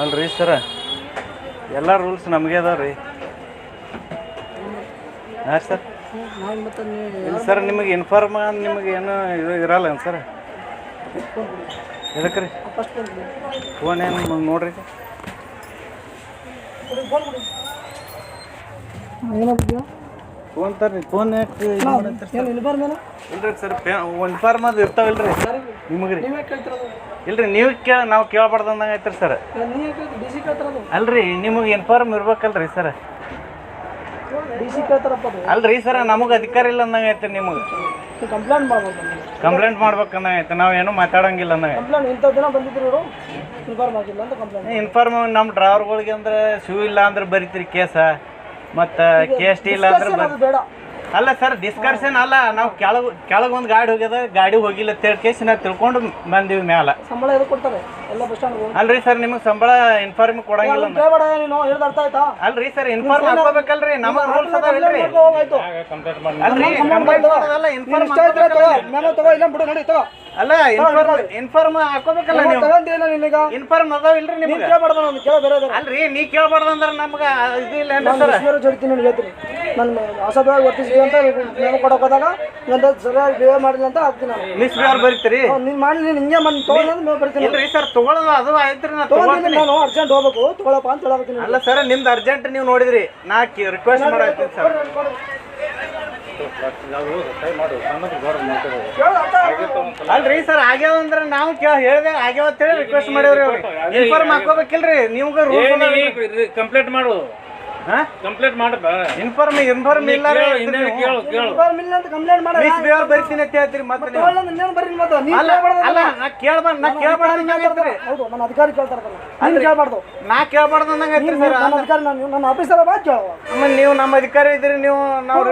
ಅಲ್ರಿ ಸರ? ಎಲ್ಲ ರೂಲ್ಸ್ ನಮಗೆ ಅದಾವ ರೀ ಹಾಂ ಸರ್? ಇಲ್ಲ ಸರ್, ನಿಮಗೆ ಇನ್ಫಾರ್ಮ್ ನಿಮಗೆ ಏನು ಇದು ಇರಲ್ಲ ಸರ್? ಎದಕ್ಕೆ ರೀ ಫೋನ್ ಏನು ನೋಡ್ರಿ ಏನಾಗ್ತೀಯ ಫೋನ್ ತರ್ರಿ ಫೋನ್ ಇಲ್ರಿ ಸರ್ ಇನ್ಫಾರ್ಮ್ ಅದು ಇರ್ತಾವಲ್ರಿ ನಿಮಗೆ ರೀ. ಇಲ್ರಿ ನೀವು ಕೇಳ ನಾವು ಕೇಳಬಾರ್ದು ಅಂದಂಗೆ ಐತ್ರಿ ಸರ್. ಅಲ್ರಿ ನಿಮಗೆ ಇನ್ಫಾರ್ಮ್ ಇರ್ಬೇಕಲ್ರಿ ಸರ್. ಅಲ್ರಿ ಸರ್ ನಮಗೆ ಅಧಿಕಾರ ಇಲ್ಲ ಅಂದಂಗೆ ಐತೆ ನಿಮಗೆ. ಕಂಪ್ಲೇಂಟ್ ಮಾಡ್ಬೇಕು ಕಂಪ್ಲೇಂಟ್ ಮಾಡ್ಬೇಕು ಅಂದಂಗೆ ಐತೆ ನಾವು ಏನೂ ಮಾತಾಡಂಗಿಲ್ಲ ಅಂದಂಗೆ ಇಂಥ ದಿನ ಬಂದಿದ್ರು ಇನ್ಫಾರ್ಮ್ ಆಗಿಲ್ಲ ಅಂತ ಕಂಪ್ಲೇಂಟ್ ಇನ್ಫಾರ್ಮ್ ನಮ್ಮ ಡ್ರೈವರ್ಗಳಿಗೆ ಅಂದ್ರೆ ಶೂ ಇಲ್ಲ ಅಂದ್ರೆ ಬರಿತೀರಿ ಕೇಸ. ಮತ್ತು ಕೆ ಎಸ್ ಟಿ ಇಲ್ಲ ಅಂದ್ರೆ ಬೇಡ. ಅಲ್ಲ ಸರ್ ಡಿಸ್ಕರ್ಷನ್ ಅಲ್ಲ ನಾವು ಕೆಳಗೆ ಕೆಳಗೆ ಒಂದು ಗಾಡಿ ಹೋಗ್ಯದ ಗಾಡಿ ಹೋಗಿಲ್ಲ ಅಂತ ಹೇಳಿ ಕೇಸ್ ನಾವು ತಿಳ್ಕೊಂಡು ಬಂದಿವಿ ಮ್ಯಾಲ. ಸಂಬಳ ಎದು ಕೊಡ್ತಾರೆ? ಎಲ್ಲ ಬಸ್ ಸ್ಟ್ಯಾಂಡ್ ಅಲ್ರಿ ಸರ್ ನಿಮಗೆ ಸಂಬಳ ಇನ್ಫಾರ್ಮ್ ಕೊಡಂಗಿಲ್ಲ ನೀನು ಹೇಳ್ದ ಅರ್ಥ ಆಯ್ತಾ? ಅಲ್ರಿ ಸರ್ ಇನ್ಫಾರ್ಮ್ ಮಾಡ್ಕೋಬೇಕಲ್ರಿ ನಮ್ಮ ರೂಲ್ಸ್ ಅದಾವಲ್ರಿ. ಅಲ್ರಿ ಕಂಪ್ಲೇಂಟ್ ಮಾಡೋದಲ್ಲ ಇನ್ಫಾರ್ಮ್ ಇಷ್ಟ ತಗೋ ಮೆಮೊ ತಗೋ ಇಲ್ಲ ಬಿಡು ನಡಿ ತಗೋ. ಅಲ್ಲ ಇನ್ಫಾರ್ಮ್ ಇನ್ಫಾರ್ಮ್ ಹಾಕೋಬೇಕಲ್ಲ ನೀವು. ತಗೊಂಡಿಲ್ಲ ನಿನಗ ಇನ್ಫಾರ್ಮ್ ಅದಾವ ಇಲ್ರಿ ನಿಮ್ಗೆ? ಕೇಳಬಾರ್ದು ನಾನು ಕೇಳ ಬೇರೆ ಅಲ್ರಿ ನೀ ಕೇಳ್ಬಾರ್ದು ಅಂದ್ರೆ ನಮ್ಗೆ ಇದು ಇಲ್ಲ ನಾನು ಸರ್? ಬಿಸಿನೀರು ಜೊಡಿತೀನಿ ಹೇಳ್ತೀನಿ. ನನ್ನ ಅಸಭ್ಯವಾಗಿ ವರ್ತಿಸಿದೆ ಅಂತ ನೇಮ ಕೊಡೋಕೆ ಹೋದಾಗ ಸರಿಯಾಗಿ ಬಿಹೇವ್ ಮಾಡಿಲ್ಲ ಅಂತ ಹಾಕ್ತೀನಿ ನಾನು. ಮಿಸ್ ಬಿಹೇವ್ ಬರೀತೀರಿ? ನೀನು ಮಾಡಿ ನೀನು ಹಿಂಗೆ ಮನ್ ತೊಗೊಂಡು ಮೆಮೊ ಬರ್ತೀನಿ. ಇಲ್ರಿ ಸರ್ ತಗೊಳ್ಳೋದು ಅದು ಆಯ್ತು ನಾ ತೊಗೊಂಡಿದ್ದೀನಿ ನಾನು ಅರ್ಜೆಂಟ್ ಹೋಗ್ಬೇಕು. ತೊಗೊಳಪ್ಪ ಅಂತ ಹೇಳಬೇಕು ಅಲ್ಲ ಸರ್ ನಿಮ್ದು ಅರ್ಜೆಂಟ್ ನೀವು ನೋಡಿದ್ರಿ. ನಾ ರಿಕ್ವೆಸ್ಟ್ ಮಾಡ್ತೀನಿ ಸರ್. ಅಲ್ರಿ ಸರ್ ಆಗ್ಯಾವ ಅಂದ್ರೆ ನಾವು ಕೇಳ ಹೇಳ್ದೆ ಆಗ್ಯಾವ ಅಂತ ಹೇಳಿ ರಿಕ್ವೆಸ್ಟ್ ಮಾಡಿದ್ರಿ ಅವ್ರಿಗೆ. ಇನ್ಫಾರ್ಮ್ ಹಾಕೋಬೇಕಿಲ್ರಿ ನಿಮ್ಗೆ ಕಂಪ್ಲೇಂಟ್ ಮಾಡು. ಹಾ ಕಂಪ್ಲೇಂಟ್ ಮಾಡಪ್ಪ ಇನ್ಫಾರ್ಮ್ ಇನ್ಫಾರ್ಮ್ ಇಲ್ಲ ಕೇಳು ಅಂತ ಕಂಪ್ಲೇಂಟ್ ಮಾಡ ಮಿಸ್ ಬೇರೆ ಬರ್ತೀನಿ ಅಂತ ಹೇಳ್ತೀರಿ ಮತ್ತೆ ನೀವು? ಬರ್ರಿ ಮತ್ತೆ? ನೀನು ಅಲ್ಲ ಅಲ್ಲ ನಾ ನಾ ಹೌದು ನನ್ನ ಅಧಿಕಾರಿ ಕೇಳ್ತಾರಲ್ಲ ನೀನು ಕೇಳಬಾರ್ದು. ನಾ ಕೇಳ್ಬಾರ್ದು ಅಂದಂಗೆ ಐತ್ರಿ ಸರ್ ನನ್ನ ಅಧಿಕಾರಿ ನಾನು ನನ್ನ ಆಫೀಸರ್ ಬಾ ಕೇಳುವ ಆಮೇಲೆ ನೀವು ನಮ್ಮ ಅಧಿಕಾರಿ ಇದ್ರಿ ನೀವು ನಾವು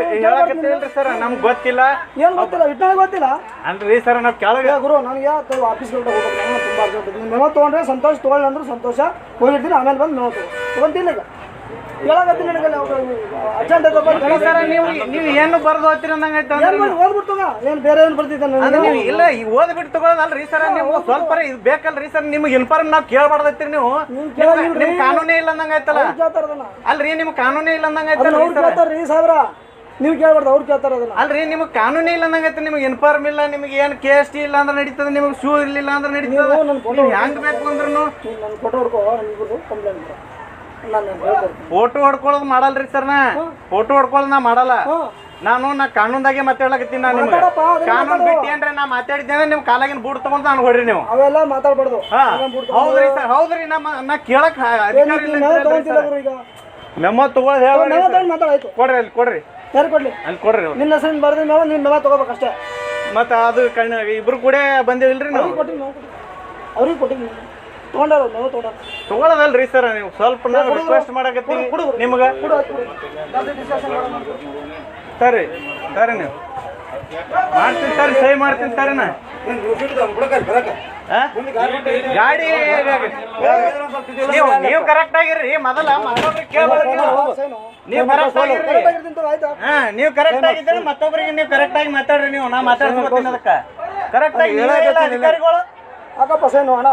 ಸರ್ ನಮ್ಗೆ ಗೊತ್ತಿಲ್ಲ. ಏನು ಗೊತ್ತಿಲ್ಲ ಇಟ್ಟಾಗ ಗೊತ್ತಿಲ್ಲ. ಅಲ್ರಿ ಸರ್ ನಾವು ಕೆಳಗೆ ಗುರು ನನಗೆ ಆಫೀಸ್ ಹೋಗ್ಬೇಕು ನಾನು ತುಂಬ ಅರ್ಜೆಂಟ್ ಮೆಮೊ ತೊಗೊಂಡ್ರೆ ಸಂತೋಷ ತಗೊಳ್ಳಿ ಅಂದ್ರೆ ಸಂತೋಷ. ಹೋಗಿರ್ತೀನಿ ಆಮೇಲೆ ಬಂದು ಮೆಮೋ ತಗೋ. ತೊಗೊಂತಿಲ್ಲ ಈಗ. ಹೇಳಕತ್ತೀನಿ ನನಗೆ ಅರ್ಜೆಂಟ್ ಐತಪ್ಪ ಅಲ್ಲ ಸರ್ ನೀವು ನೀವು ಏನು ಬರ್ದು ಹೋಗ್ತೀರಿ ಅಂದಂಗೆ ಅಂದ್ರೆ ಏನು ಬೇರೆ ಏನು ಬರ್ತಿದ್ದೆ ಅದು ನನಗೆ ನೀವು ಇಲ್ಲ ಈ ಓದ್ಬಿಟ್ಟು ತಗೊಳ್ಳೋದಲ್ರಿ ಸರ್ ನೀವು ಸ್ವಲ್ಪ ಇದು ಬೇಕಲ್ರಿ ಸರ್ ನಿಮ್ಗೆ ಇನ್ಫಾರ್ಮ್ ನಾವು ಕೇಳ್ಬಾರ್ದೈತ್ರಿ ನೀವು. ನಿಮ್ ಕಾನೂನೇ ಇಲ್ಲ ಅಂದಂಗೆ ಐತಲ್ಲ ಕೇಳ್ತಾರ ಅದನ್ನ ಅಲ್ರಿ ನಿಮ್ ಕಾನೂನೇ ಇಲ್ಲ ಅಂದಂಗೆ ಅದನ್ನ ಐತಲ್ರಿ ಅವ್ರು ಕೇಳ್ತಾರ ರೀ ಸಾವಿರ ನೀವು ಕೇಳ್ಬಾರ್ದು ಅವ್ರು ಕೇಳ್ತಾರ ಅದನ್ನ ಅಲ್ರಿ ನಿಮ್ಗೆ ಕಾನೂನೇ ಇಲ್ಲ ಅಂದಂಗೆ ನಿಮ್ಗೆ ಇನ್ಫಾರ್ಮ್ ಇಲ್ಲ ನಿಮ್ಗೆ ಏನು ಕೆ ಎಸ್ ಟಿ ಇಲ್ಲ ಅಂದ್ರೆ ನಡೀತದೆ ನಿಮ್ಗೆ ಶೂ ಇರ್ಲಿಲ್ಲ ಅಂದ್ರೆ ನಡೀತದೆ. ನೀವು ನನ್ನ ಫೋಟೋ ನೀವು ಹೆಂಗ್ ಬೇಕು ಅಂದ್ರೂ ನೀನು ನನ್ನ ಫೋಟೋ ಹೊಡ್ಕೋ ಇಬ್ಬರು ಕಂಪ್ಲೇಂಟ್ ನಾನು ಹೇಳ್ಕೊಡ್ತೀನಿ ಫೋಟೋ ಹೊಡ್ಕೊಳ್ಳೋದು ಮಾಡಲ್ರಿ ಸರ್ ನಾ? ಫೋಟೋ ಹೊಡ್ಕೊಳ್ಳೋದು ನಾ ಮಾಡಲ್ಲ. ಹಾಂ ನಾನು ನಾ ಕಾನೂನ್ದಾಗೆ ಮಾತಾಡ್ಲಕತ್ತೀನಿ ನಾನು ನಿಮ್ಗೆ. ಕಾನೂನು ಅದನ್ನ ಕಾನೂನ್ ಮಾತಾಡು. ಬಿಟ್ಟು ಏನ್ರಿ ನಾ ಮಾತಾಡಿದ್ದೆ ಅಂದ್ರೆ ನಿಮ್ ಕಾಲಾಗಿನ ಬೂಟ್ ತಗೊಂಡ್ ನಾನು ಹೊಡ್ರಿ ನೀವು. ಅವೆಲ್ಲ ಮಾತಾಡ್ಬಾರ್ದು. ಹಾ. ನಾವೇನ್ ಬಿಡ್ತು? ಹೌದ್ರಿ ಸರ್ ಹೌದ್ರಿ. ನಮ್ಮ ನಾ ಕೇಳಕ್ ಅಧಿಕಾರ ಏನ್ ಇಲ್ಲ ನೀನ್ ಮೆಮೊ ತಗೊಂತಿಲ್ಲ ಗುರು ಈಗ. ಮೆಮೊ ತಗೊಳ್ ಹೇಳ್ರಿ ತಗೊಂಡು ಮಾತಾಡಾಯ್ತು ಕೊಡ್ರಿ ಅಲ್ಲಿ ಕೊಡ್ರಿ. ಯಾರು ಕೊಡ್ಲಿ. ಅಲ್ಲಿ ಕೊಡ್ರಿ ಅವ್ರು. ನಿನ್ನ ಹೆಸರಿನ ಬರ್ದ ಮೆಮೊ ನೀನು ತಗೋಬೇಕು ಅಷ್ಟೇ. ಮತ್ತ ಅದು ಕಣ್ಣ ಇಬ್ರು ಕೂಡ ಬಂದೇವಿಲ್ರಿ ನಾವು? ಅವ್ರಿಗೆ ಕೊಟ್ಟಿನಿ ಮೆಮೊ ಕೊಟ್ಟಿನಿ. ಅವ್ರಿಗೆ ಕೊಟ್ಟಿನಿ. ತೊಗೊಂಡಾರ ಮೆಮೊ ತೊಗೊಂಡಾರ? ಸರ್ ನೀವು ಸ್ವಲ್ಪ ರಿಕ್ವೆಸ್ಟ್ ಮಾಡಕತ್ತೀವಿ. ನಿಮ್ಗೆ. ಸರಿ ಸರಿ ನೀವು. ಮಾಡ್ತೀನಿ ಸರಿ ಸಹಿ ಮಾಡ್ತೀನಿ ಸರಿ ನಾ. ಗಾಡಿ ನೀವು ನೀವು ಕರೆಕ್ಟ್ ಆಗಿರ್ರಿ ಮೊದಲ ನೀವು. ಕರೆಕ್ಟ್ ಆಗಿರ್ರಿ. ಹಾ ನೀವು ಕರೆಕ್ಟ್ ಆಗಿದ್ರೆ ಮತ್ತೊಬ್ಬರಿಗೆ ನೀವು ಕರೆಕ್ಟ್ ಆಗಿ ಮಾತಾಡ್ರಿ ನೀವು. ನಾ ಮಾತಾಡ್ಸ್ಕೊತೀನಿ ಅದಕ್ಕೆ. ಕರೆಕ್ಟ್ ಆಗಿ ನೀವೇ ಅಧಿಕಾರಿಗಳು. ಹಾಕಪ್ಪ ಸೈನು ಅಣ್ಣ.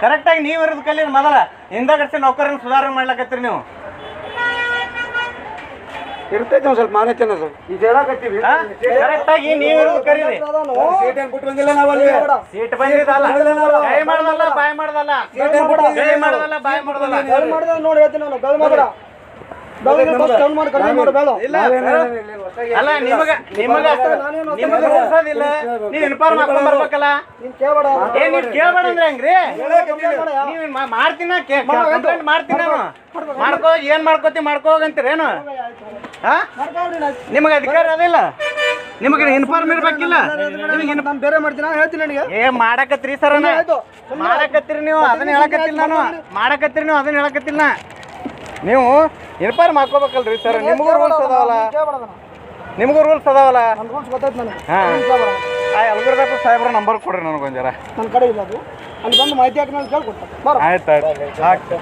ಹಾ ಕರೆಕ್ಟ್ ಆಗಿ ನೀವು ಇರೋದು ಕಲೀರಿ ಮೊದಲ. ಹಿಂದಗಡೆ ನೌಕರನ್ನ ಸುಧಾರಣೆ ಮಾಡ್ಲಕತ್ತೀರಿ ನೀವು. ಇರ್ತೈತೆ ಒಂದ್ ಸ್ವಲ್ಪ ಮಾನ್ಯತೆ ಅನ್ನೋದು ಈಗ ಹೇಳಕತ್ತೀವಿ. ಕರೆಕ್ಟ್ ನೀವು ಇರೋದು ಕರೀರಿ. ಅದಾನು. ಸೀಟ್ ಏನ್ ಬಿಟ್ಟು ಬಂದಿಲ್ಲ. ಸೀಟ್ ಬಂದಿದ್ದಲ್ಲ. ಕೈ ಮಾಡ್ದಲ್ಲ ಬಾಯ್ ಮಾಡ್ದಲ್ಲ. ಬಾಯ್ ಮಾಡ್ದಲ್ಲ ನೋಡಿ ಹೇಳ್ತೀನಿ ನಾನು. ಬೆಳ್ ಅಲ್ಲ ನಿಮಗ ನಿಮಗ ನಿಮಗ ರೂಲ್ಸೋದಿಲ್ಲ ನೀವು ಇನ್ಫಾರ್ಮ್ ಮಾಡ್ಕೊಂಡ್ ಬರ್ಬೇಕಲ್ಲ? ನೀನ್ ಕೇಳ್ಬೇಡ ಏ ನೀವು ಕೇಳ್ಬೇಡ ಅಂದ್ರೆ ಹೆಂಗ್ರಿ? ನೀವು ಮಾಡ್ತೀನ ಕಂಪ್ಲೇಂಟ್ ಮಾಡ್ತೀನಿ ನಾನು. ಮಾಡ್ಕೋ ಏನ್ ಮಾಡ್ಕೋತಿ ಮಾಡ್ಕೋ ಹೋಗಂತೀರೇನು ಹಾ ನಿಮಗೆ ಅಧಿಕಾರ ಅದಿಲ್ಲ ನಿಮಗೆ ಇನ್ಫಾರ್ಮ್ ಇರ್ಬೇಕಿಲ್ಲ? ನಿಮಗೆ ನಾನು ಬೇರೆ ಮಾಡ್ತೀನಿ ಹೇಳ್ತೀನಿ ನನಗೆ. ಏ ಮಾಡಕತ್ರಿ ಸರ್. ಮಾಡಕತ್ತೀರಿ ನೀವು ಅದನ್ನ ಹೇಳಕತ್ತಿಲ್ಲ ನಾನು. ಮಾಡಕತ್ತೀರಿ ನೀವು ಅದನ್ನ ಹೇಳಕತ್ತಿಲ್ಲ. ನೀವು ಇನ್ಫಾರ್ಮ್ ಹಾಕೋಬೇಕಲ್ರಿ ಸರ್ ನಿಮಗೂ ರೂಲ್ಸ್ ಅದಾವಲ್ಲ? ನಿಮ್ಗೂ ರೂಲ್ಸ್ ಅದಾವಲ್ಲ? ನನ್ನ ರೂಲ್ಸ್ ಗೊತ್ತಾಯ್ತು ನನಗೆ. ಹಾಂ. ಆ ಸಾಹೇಬ್ರ ನಂಬರ್ ಕೊಡ್ರಿ ನನಗೊಂಜರ ಜರ. ನನ್ನ ಕಡೆ ಇಲ್ಲ ಅದು. ಅಲ್ಲಿ ಬಂದು ಮಾಹಿತಿ ಹಾಕಿ ನಾನು ಕೇಳ್ಕೊಡ್ತೇನೆ ಆಯ್ತು ಆಯ್ತು. ಹಾಕ್ತೆ